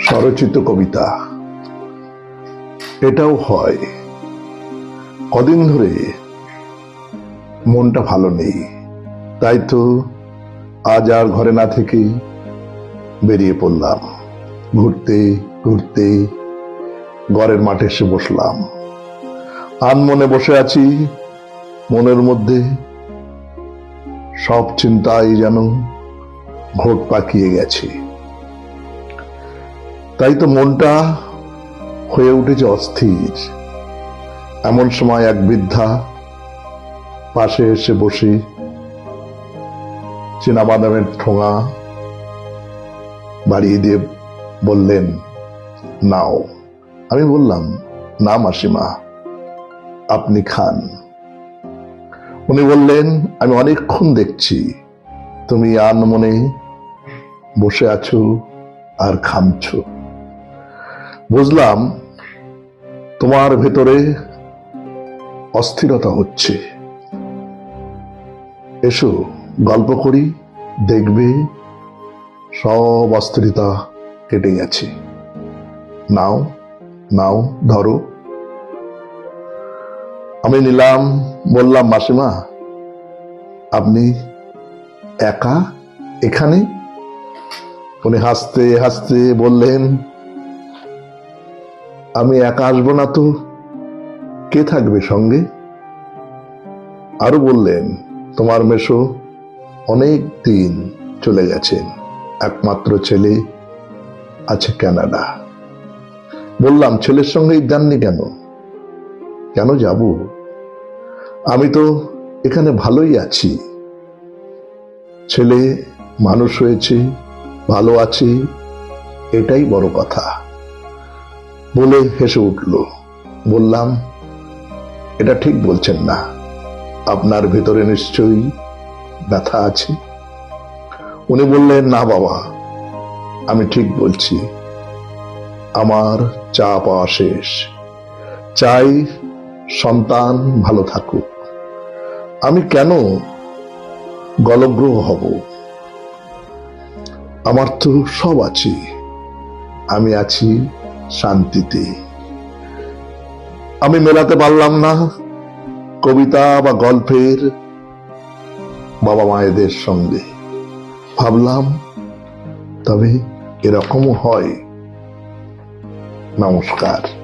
স্বরচিত কবিতা। এটাও হয়। কদিন ধরে মনটা ভালো নেই। তাই তো আজ আর ঘরে না থেকে বেরিয়ে পড়লাম। ঘুরতে ঘুরতে ঘরের মাঠে এসে বসলাম। আন মনে বসে আছি। মনের মধ্যে সব চিন্তাই যেন ঘোট পাকিয়ে গেছে। তাই তো মনটা হয়ে উঠেছে অস্থির। এমন সময় এক বৃদ্ধা পাশে এসে বসে বাদামের ঠোঙা বাড়িয়ে দিয়ে বললেন, নাও। আমি বললাম, না মাসিমা, আপনি খান। উনি বললেন, আমি অনেকক্ষণ দেখছি, তুমি আন মনে বসে আছো আর খামছো। বুঝলাম তোমার ভেতরে অস্থিরতা হচ্ছে। এসো, গল্প করি, দেখবে সব অস্থিরতা কেটে গেছে। নাও নাও, ধরো। আমি নিলাম, বললাম, মাসিমা, আপনি একা এখানে? উনি হাসতে হাসতে বললেন আমি একা আসব না তো? কে থাকবে সঙ্গে? আরও বললেন, তোমার মেশো অনেক দিন চলে গেছেন একমাত্র ছেলে আছে কানাডা। বললাম, ছেলের সঙ্গেই যাননি কেন? কেন যাব? আমি তো এখানে ভালোই আছি। ছেলে মানুষ হয়েছে, ভালো আছে, এটাই বড় কথা। বলে হেসে উঠল। বললাম, এটা ঠিক বলছেন না। আপনার ভেতরে নিশ্চয়ই ব্যথা আছে? উনি বললেন, না বাবা, আমি ঠিক বলছি। আমার চা পাওয়া শেষ। চাই সন্তান ভালো থাকুক। আমি কেন গলগ্রহ হব? আমার তো সব আছে আমি আছি শান্তিতে। আমি মেলাতে পারলাম না। কবিতা বা গল্পের বাবা মায়েদের সঙ্গে। ভাবলাম, তবে এরকমও হয়। নমস্কার।